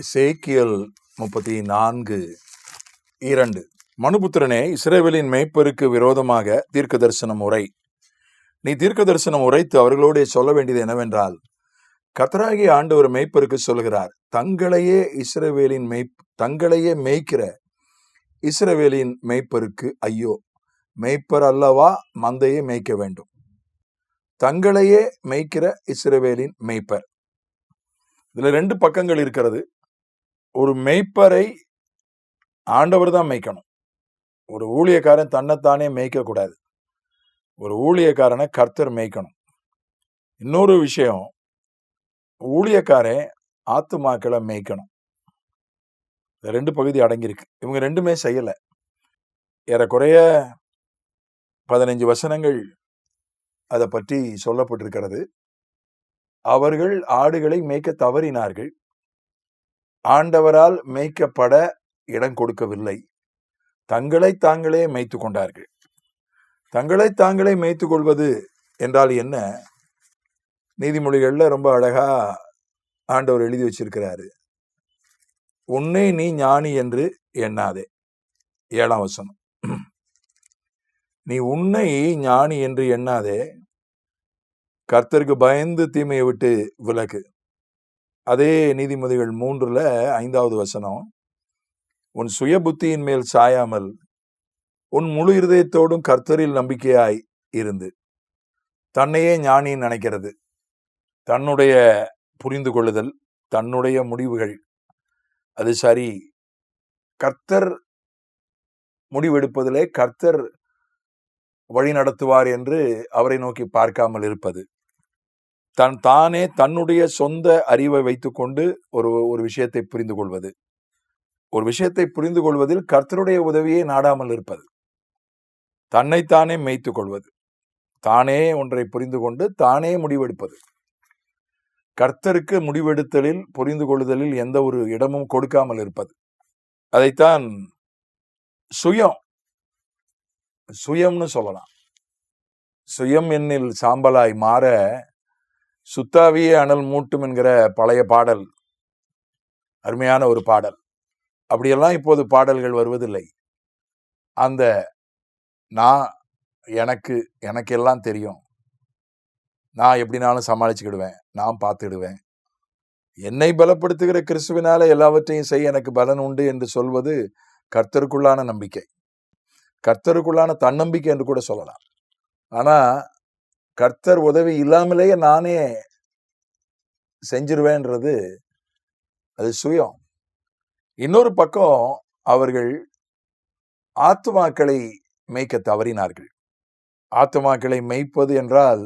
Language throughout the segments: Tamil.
சேக்கியல் முப்பத்தி நான்கு இரண்டு. மனுபுத்திரனே இஸ்ரேவேலின் மேய்ப்பருக்கு விரோதமாக தீர்க்க தரிசனம் உரை. நீ தீர்க்க தரிசனம் உரைத்து அவர்களோடே சொல்ல வேண்டியது என்னவென்றால் கர்த்தராகிய ஆண்டவர் மேய்ப்பருக்கு சொல்கிறார் தங்களையே இஸ்ரவேலின் மெய் தங்களையே மேய்க்கிற இஸ்ரவேலின் மேய்ப்பருக்கு ஐயோ மேய்ப்பர் அல்லவா மந்தையே மேய்க்க வேண்டும். தங்களையே மேய்க்கிற இஸ்ரவேலின் மேய்ப்பர். இதுல ரெண்டு பக்கங்கள் இருக்கிறது. ஒரு மெய்ப்பரை ஆண்டவர் தான் மேய்க்கணும். ஒரு ஊழியக்காரன் தன்னைத்தானே மேய்க்கக்கூடாது ஒரு ஊழியக்காரனை கர்த்தர் மேய்க்கணும். இன்னொரு விஷயம் ஊழியக்காரன் ஆத்துமாக்களை மேய்க்கணும். ரெண்டு பகுதி அடங்கியிருக்கு. இவங்க ரெண்டுமே செய்யலை. ஏறக்குறைய பதினஞ்சு வசனங்கள் அதை பற்றி சொல்லப்பட்டிருக்கிறது. அவர்கள் ஆடுகளை மேய்க்க தவறினார்கள். ஆண்டவரால் மேய்க்கப்பட இடம் கொடுக்கவில்லை. தங்களை தாங்களே மேய்த்து கொண்டார்கள். தங்களை தாங்களே மேய்த்து கொள்வது என்றால் என்ன? நீதிமொழிகளில் ரொம்ப அழகா ஆண்டவர் எழுதி வச்சிருக்கிறாரு. உன்னை நீ ஞானி என்று எண்ணாதே. ஏழாம் வசனம். நீ உன்னை ஞானி என்று எண்ணாதே. கர்த்தருக்கு பயந்து தீமையை விட்டு விலகு. அதே நீதிமதிகள் மூன்றில் ஐந்தாவது வசனம் உன் சுய புத்தியின் மேல் சாயாமல் உன் முழு இருதயத்தோடும் கர்த்தரில் நம்பிக்கையாய் இருந்து. தன்னையே ஞானி நினைக்கிறது. தன்னுடைய புரிந்து கொள்ளுதல் தன்னுடைய முடிவுகள் அது சரி. கர்த்தர் முடிவெடுப்பதிலே கர்த்தர் வழி நடத்துவார் என்று அவரை நோக்கி பார்க்காமல் இருப்பது. தன் தானே தன்னுடைய சொந்த அறிவை வைத்துக்கொண்டு ஒரு ஒரு விஷயத்தை புரிந்து கொள்வது ஒரு விஷயத்தை புரிந்து கொள்வதில் கர்த்தருடைய உதவியை நாடாமல் இருப்பது. தன்னைத்தானே மேய்த்து கொள்வது தானே ஒன்றை புரிந்து கொண்டு தானே முடிவெடுப்பது. கர்த்தருக்கு முடிவெடுத்தலில் புரிந்து கொள்ளுதலில் எந்த ஒரு இடமும் கொடுக்காமல் இருப்பது. அதைத்தான் சுயம் சுயம்னு சொல்லலாம். சுயம் என்னில் சாம்பலாய் மாற சுத்தாவியே அனல் மூட்டும் என்கிற பழைய பாடல். அருமையான ஒரு பாடல். அப்படியெல்லாம் இப்போது பாடல்கள் வருவதில்லை. அந்த நான் எனக்கு எனக்கு எல்லாம் தெரியும். நான் எப்படினாலும் சமாளிச்சுக்கிடுவேன். நான் பார்த்துடுவேன் என்னை பலப்படுத்துகிற கிறிஸ்துவினால எல்லாவற்றையும் செய்ய எனக்கு பலன் உண்டு என்று சொல்வது கர்த்தருக்குள்ளான நம்பிக்கை. கர்த்தருக்குள்ளான தன்னம்பிக்கை என்று கூட சொல்லலாம். ஆனால் கர்த்தர் உதவி இல்லாமலேயே நானே செஞ்சிருவேன்றது அது சுயம். இன்னொரு பக்கம் அவர்கள் ஆத்துமாக்களை மேய்க்க தவறினார்கள். ஆத்துமாக்களை மெய்ப்பது என்றால்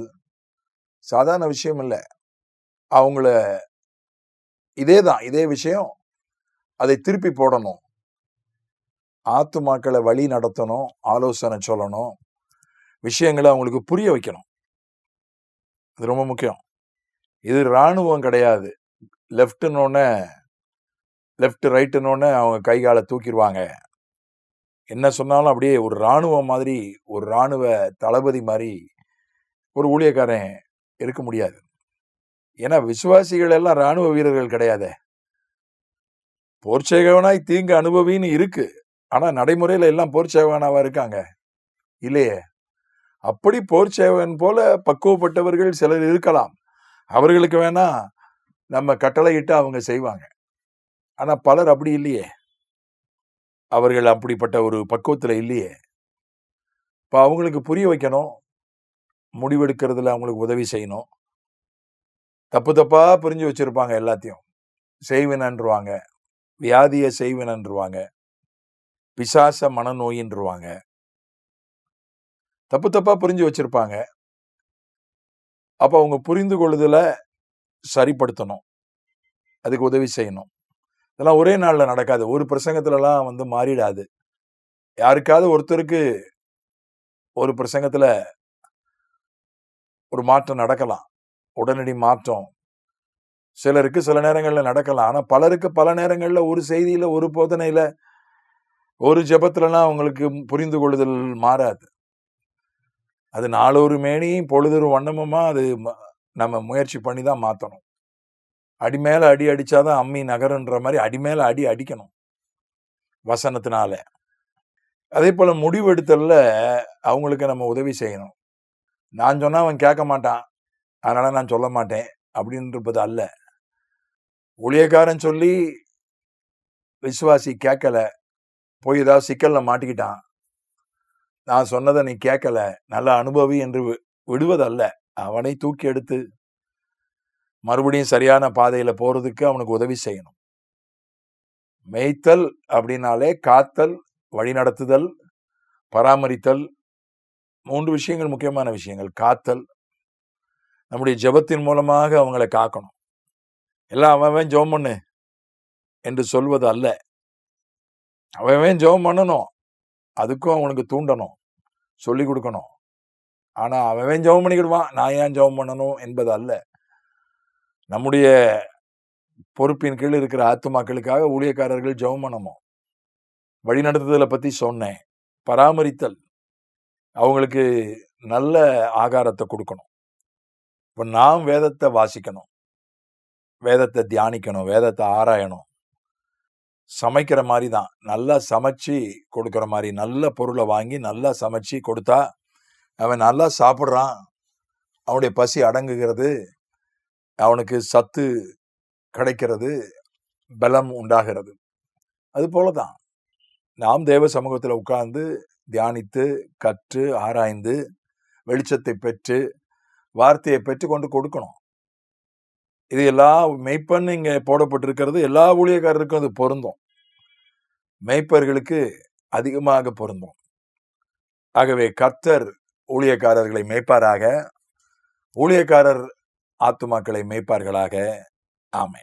சாதாரண விஷயம் இல்லை. அவங்கள இதே தான் இதே விஷயம். அதை திருப்பி போடணும். ஆத்துமாக்களை வழி நடத்தணும் ஆலோசனை சொல்லணும். விஷயங்களை அவங்களுக்கு புரிய வைக்கணும். அது ரொம்ப முக்கியம். இது இராணுவம் கிடையாது. லெஃப்ட்னோடனே லெஃப்ட் ரைட்டுனோடனே அவங்க கை காலை தூக்கிடுவாங்க என்ன சொன்னாலும் அப்படியே ஒரு இராணுவம் மாதிரி ஒரு இராணுவ தளபதி மாதிரி ஒரு ஊழியக்காரன் இருக்க முடியாது. ஏன்னா விசுவாசிகள் எல்லாம் இராணுவ வீரர்கள் கிடையாதே. போர்ச்சேகவனாய் தீங்கு அனுபவின்னு இருக்கு. ஆனால் நடைமுறையில் எல்லாம் போர்ச்சேகவனாவாக இருக்காங்க? இல்லையே. அப்படி போர் சேவன் போல பக்குவப்பட்டவர்கள் சிலர் இருக்கலாம். அவர்களுக்கு வேணா நம்ம கட்டளையிட்டு அவங்க செய்வாங்க. ஆனா பலர் அப்படி இல்லையே. அவர்கள் அப்படிப்பட்ட ஒரு பக்குவத்தில் இல்லையே. இப்போ அவங்களுக்கு புரிய வைக்கணும். முடிவெடுக்கிறதுல அவங்களுக்கு உதவி செய்யணும். தப்பு தப்பாக புரிஞ்சு வச்சுருப்பாங்க எல்லாத்தையும். செய்வினன்றுவாங்க. வியாதியை செய்வினன்றுவாங்க. பிசாச மனநோயின்றுவாங்க. தப்பு தப்பாக புரிஞ்சு வச்சுருப்பாங்க. அப்போ அவங்க புரிந்து கொள்ளுதல சரிப்படுத்தணும். அதுக்கு உதவி செய்யணும். இதெல்லாம் ஒரே நாளில் நடக்காது. ஒரு பிரசங்கத்துலலாம் வந்து மாறிடாது. யாருக்காவது ஒருத்தருக்கு ஒரு பிரசங்கத்தில் ஒரு மாற்றம் நடக்கலாம். உடனடி மாற்றம். சிலருக்கு சில நேரங்களில் நடக்கலாம். ஆனால் பலருக்கு பல நேரங்களில் ஒரு செய்தியில் ஒரு போதனையில் ஒரு ஜெபத்துலலாம் அவங்களுக்கு புரிந்து கொள்ளுதல் மாறாது. அது நாளொரு மேனியும் பொழுதொரு வண்ணமுமா அது ம- நம்ம முயற்சி பண்ணி தான் மாற்றணும் அடி மேலே அடி அடித்தாதான் அம்மி நகருன்ற மாதிரி அடி மேலே அடி அடிக்கணும் வசனத்தினால. அதே போல் முடிவெடுத்தல்ல அவங்களுக்கு நம்ம உதவி செய்யணும். நான் சொன்னால் அவன் கேட்க மாட்டான். அதனால் நான் சொல்ல மாட்டேன் அப்படின்றது அல்ல. ஊழியக்காரன் சொல்லி விசுவாசி கேட்கல போய் ஏதாவது சிக்கலில் மாட்டிக்கிட்டான். நான் சொன்னதை நீ கேட்கல நல்ல அனுபவி என்று வி- விடுவதல்ல. அவனை தூக்கி எடுத்து மறுபடியும் சரியான பாதையில் போறதுக்கு அவனுக்கு உதவி செய்யணும். மேய்த்தல் அப்படின்னாலே காத்தல் வழிநடத்துதல் பராமரித்தல் மூன்று விஷயங்கள் முக்கியமான விஷயங்கள். காத்தல் நம்முடைய ஜெபத்தின் மூலமாக அவங்களை காக்கணும். எல்லாம் அவன் அவன் ஜெபம் பண்ணு என்று சொல்வது அல்ல அவன் ஜோம் பண்ணணும். அதுக்கும் அவனுக்கு தூண்டணும். சொல்லி கொடுக்கணும். ஆனால் அவன் அவன் ஜெபம் பண்ணிக்கிடுவான்? நான் ஏன் ஜெபம் பண்ணணும் என்பது அல்ல. நம்முடைய பொறுப்பின் கீழ் இருக்கிற ஆத்துமாக்களுக்காக ஊழியக்காரர்கள் ஜெபம் பண்ணணும். வழிநடத்துதலை பற்றி சொன்னேன். பராமரித்தல். அவங்களுக்கு நல்ல ஆகாரத்தை கொடுக்கணும். இப்போ நாம் வேதத்தை வாசிக்கணும். வேதத்தை தியானிக்கணும். வேதத்தை ஆராயணும். சமைக்கிற மாதிரி தான். நல்லா சமைச்சு கொடுக்குற மாதிரி நல்ல பொருளை வாங்கி நல்லா சமைச்சு கொடுத்தா அவன் நல்லா சாப்பிட்றான். அவனுடைய பசி அடங்குகிறது. அவனுக்கு சத்து கிடைக்கிறது. பலம் உண்டாகிறது. அது போல தான். நாம் தேவ சமூகத்தில் உட்கார்ந்து தியானித்து கற்று ஆராய்ந்து வெளிச்சத்தை பெற்று வார்த்தையை பெற்று கொண்டு கொடுக்கணும். இது எல்லா மெய்ப்பன் இங்கே போடப்பட்டிருக்கிறது. எல்லா ஊழியக்காரருக்கும் அது பொருந்தும். மெய்ப்பர்களுக்கு அதிகமாக பொருந்தும். ஆகவே கர்த்தர் ஊழியக்காரர்களை மேய்ப்பாராக ஊழியக்காரர் ஆத்துமாக்களை மேய்ப்பார்களாக. ஆமை